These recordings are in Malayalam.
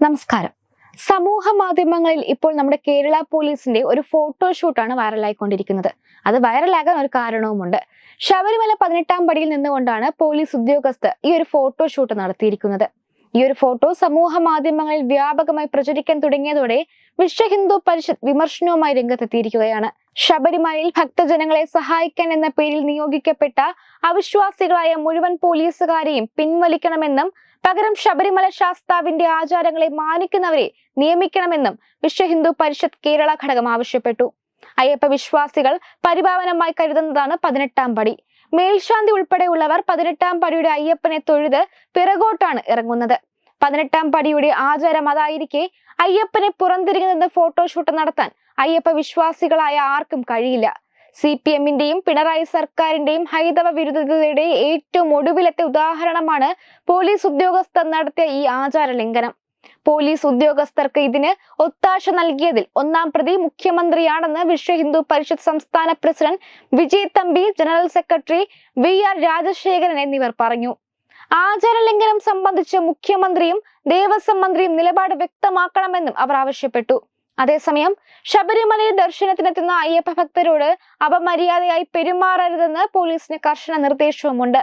നമസ്കാരം. സമൂഹ മാധ്യമങ്ങളിൽ ഇപ്പോൾ നമ്മുടെ കേരള പോലീസിന്റെ ഒരു ഫോട്ടോ ഫോട്ടോഷൂട്ടാണ് വൈറലായിക്കൊണ്ടിരിക്കുന്നത്. അത് വൈറലാകാൻ ഒരു കാരണവുമുണ്ട്. ശബരിമല പതിനെട്ടാം പടിയിൽ നിന്നുകൊണ്ടാണ് പോലീസ് ഉദ്യോഗസ്ഥർ ഈ ഒരു ഫോട്ടോ ഷൂട്ട് നടത്തിയിരിക്കുന്നത്. ഈ ഒരു ഫോട്ടോ സമൂഹ മാധ്യമങ്ങളിൽ വ്യാപകമായി പ്രചരിക്കാൻ തുടങ്ങിയതോടെ വിശ്വ ഹിന്ദു പരിഷത്ത് വിമർശനവുമായി രംഗത്തെത്തിയിരിക്കുകയാണ്. ശബരിമലയിൽ ഭക്തജനങ്ങളെ സഹായിക്കാൻ എന്ന പേരിൽ നിയോഗിക്കപ്പെട്ട അവിശ്വാസികളായ മുഴുവൻ പോലീസുകാരെയും പിൻവലിക്കണമെന്നും പകരം ശബരിമല ശാസ്താവിന്റെ ആചാരങ്ങളെ മാനിക്കുന്നവരെ നിയമിക്കണമെന്നും വിശ്വ ഹിന്ദു പരിഷത്ത് കേരള ഘടകം ആവശ്യപ്പെട്ടു. അയ്യപ്പ വിശ്വാസികൾ പരിപാവനമായി കരുതുന്നതാണ് പതിനെട്ടാം പടി. മേൽശാന്തി ഉൾപ്പെടെയുള്ളവർ പതിനെട്ടാം പടിയുടെ അയ്യപ്പനെ തൊഴുത് പിറകോട്ടാണ് ഇറങ്ങുന്നത്. പതിനെട്ടാം പടിയുടെ ആചാരം അതായിരിക്കെ അയ്യപ്പനെ പുറംതിരിഞ്ഞു നിന്ന് ഫോട്ടോഷൂട്ട് നടത്താൻ അയ്യപ്പ വിശ്വാസികളായ ആർക്കും കഴിയില്ല. സി പി എമ്മിന്റെയും പിണറായി സർക്കാരിന്റെയും ഹൈന്ദവ വിരുദ്ധതയുടെ ഏറ്റവും ഒടുവിലത്തെ ഉദാഹരണമാണ് പോലീസ് ഉദ്യോഗസ്ഥർ നടത്തിയ ഈ ആചാര ലംഘനം. പോലീസ് ഉദ്യോഗസ്ഥർക്ക് ഇതിന് ഒത്താശ നൽകിയതിൽ ഒന്നാം പ്രതി മുഖ്യമന്ത്രിയാണെന്ന് വിശ്വ ഹിന്ദു പരിഷത്ത് സംസ്ഥാന president Vijay Thampi general secretary V R Rajasekharan എന്നിവർ പറഞ്ഞു. ആചാര ലംഘനം സംബന്ധിച്ച് മുഖ്യമന്ത്രിയും ദേവസ്വം മന്ത്രിയും നിലപാട് വ്യക്തമാക്കണമെന്നും അവർ ആവശ്യപ്പെട്ടു. അതേസമയം ശബരിമലയിൽ ദർശനത്തിനെത്തുന്ന അയ്യപ്പ ഭക്തരോട് അപമര്യാദയായി പെരുമാറരുതെന്ന് പോലീസിന് കർശന നിർദ്ദേശവുമുണ്ട്.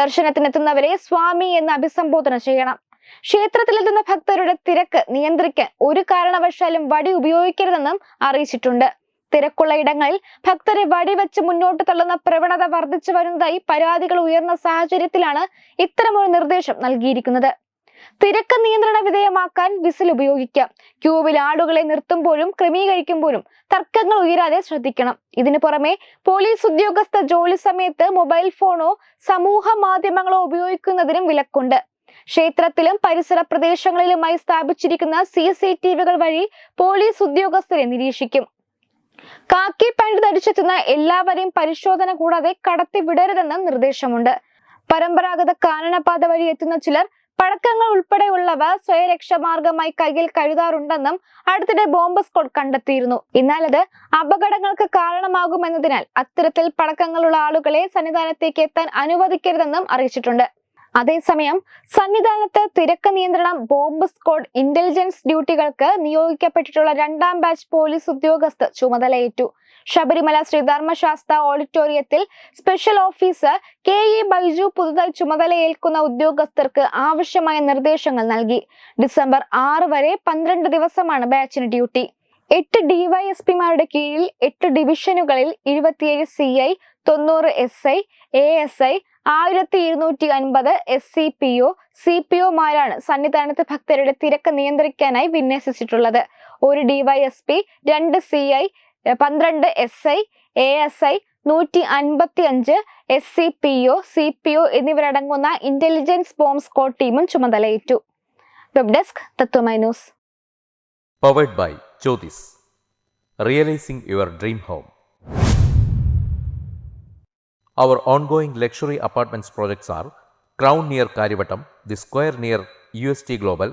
ദർശനത്തിനെത്തുന്നവരെ സ്വാമി എന്ന് അഭിസംബോധന ചെയ്യണം. ക്ഷേത്രത്തിലെത്തുന്ന ഭക്തരുടെ തിരക്ക് നിയന്ത്രിക്കാൻ ഒരു കാരണവശാലും വടി ഉപയോഗിക്കരുതെന്നും അറിയിച്ചിട്ടുണ്ട്. തിരക്കുള്ള ഇടങ്ങളിൽ ഭക്തരെ വടിവെച്ച് മുന്നോട്ട് തള്ളുന്ന പ്രവണത വർദ്ധിച്ചു വരുന്നതായി പരാതികൾ ഉയർന്ന സാഹചര്യത്തിലാണ് ഇത്തരമൊരു നിർദ്ദേശം നൽകിയിരിക്കുന്നത്. തിരക്ക് നിയന്ത്രണ വിധേയമാക്കാൻ വിസിൽ ഉപയോഗിക്കാം. ക്യൂവിൽ ആളുകളെ നിർത്തുമ്പോഴും ക്രമീകരിക്കുമ്പോഴും തർക്കങ്ങൾ ഉയരാതെ ശ്രദ്ധിക്കണം. ഇതിനു പുറമെ പോലീസ് ഉദ്യോഗസ്ഥ ജോലി സമയത്ത് മൊബൈൽ ഫോണോ സമൂഹ മാധ്യമങ്ങളോ ഉപയോഗിക്കുന്നതിനും വിലക്കുണ്ട്. ക്ഷേത്രത്തിലും പരിസര പ്രദേശങ്ങളിലുമായി സ്ഥാപിച്ചിരിക്കുന്ന സി സി ടി വികൾ വഴി പോലീസ് ഉദ്യോഗസ്ഥരെ നിരീക്ഷിക്കും. കാക്കി പാന്റ് ധരിച്ചെത്തുന്ന എല്ലാവരെയും പരിശോധന കൂടാതെ കടത്തി വിടരുതെന്നും നിർദ്ദേശമുണ്ട്. പരമ്പരാഗത കാനനപാത വഴി എത്തുന്ന ചിലർ പഴക്കങ്ങൾ ഉൾപ്പെടെയുള്ളവ സ്വയരക്ഷാമാർഗമായി കയ്യിൽ കരുതാറുണ്ടെന്നും അടുത്തിടെ ബോംബ് സ്ക്വാഡ് കണ്ടെത്തിയിരുന്നു. എന്നാൽ അത് അപകടങ്ങൾക്ക് കാരണമാകുമെന്നതിനാൽ അത്തരത്തിൽ പഴക്കങ്ങളുള്ള ആളുകളെ സന്നിധാനത്തേക്ക് എത്താൻ അനുവദിക്കരുതെന്നും അറിയിച്ചിട്ടുണ്ട്. അതേസമയം സന്നിധാനത്ത് തിരക്ക് നിയന്ത്രണം ബോംബ് സ്ക്വാഡ് ഇന്റലിജൻസ് ഡ്യൂട്ടികൾക്ക് നിയോഗിക്കപ്പെട്ടിട്ടുള്ള രണ്ടാം ബാച്ച് പോലീസ് ഉദ്യോഗസ്ഥർ ചുമതലയേറ്റു. ശബരിമല ശ്രീധർമ്മശാസ്ത്ര ഓഡിറ്റോറിയത്തിൽ special officer K E Baiju പുതുതായി ചുമതലയേൽക്കുന്ന ഉദ്യോഗസ്ഥർക്ക് ആവശ്യമായ നിർദ്ദേശങ്ങൾ നൽകി. ഡിസംബർ ആറ് വരെ പന്ത്രണ്ട് ദിവസമാണ് ബാച്ചിന് ഡ്യൂട്ടി. എട്ട് ഡിവൈഎസ്പിമാരുടെ കീഴിൽ എട്ട് ഡിവിഷനുകളിൽ ഇരുപത്തിയേഴ് സി ഐ തൊണ്ണൂറ് S I A S I ആയിരത്തി ഇരുന്നൂറ്റി അൻപത് S C P O C P ഒമാരാണ് സന്നിധാനത്ത് ഭക്തരുടെ തിരക്ക് നിയന്ത്രിക്കാനായി വിന്യസിച്ചിട്ടുള്ളത്. ഒരു ഡിവൈഎസ്പി രണ്ട് സി ഐ പന്ത്രണ്ട് S I A S I നൂറ്റി അൻപത്തി അഞ്ച് S C P O C P O എന്നിവരടങ്ങുന്ന ഇന്റലിജൻസ് ബോംബ് സ്ക്വാഡ് ടീമും ചുമതലയേറ്റു. Web desk Tatwamayi news. Powered by Jyothis realising your dream home Our ongoing luxury apartments projects are Crown near Karivatam, The Square near UST Global,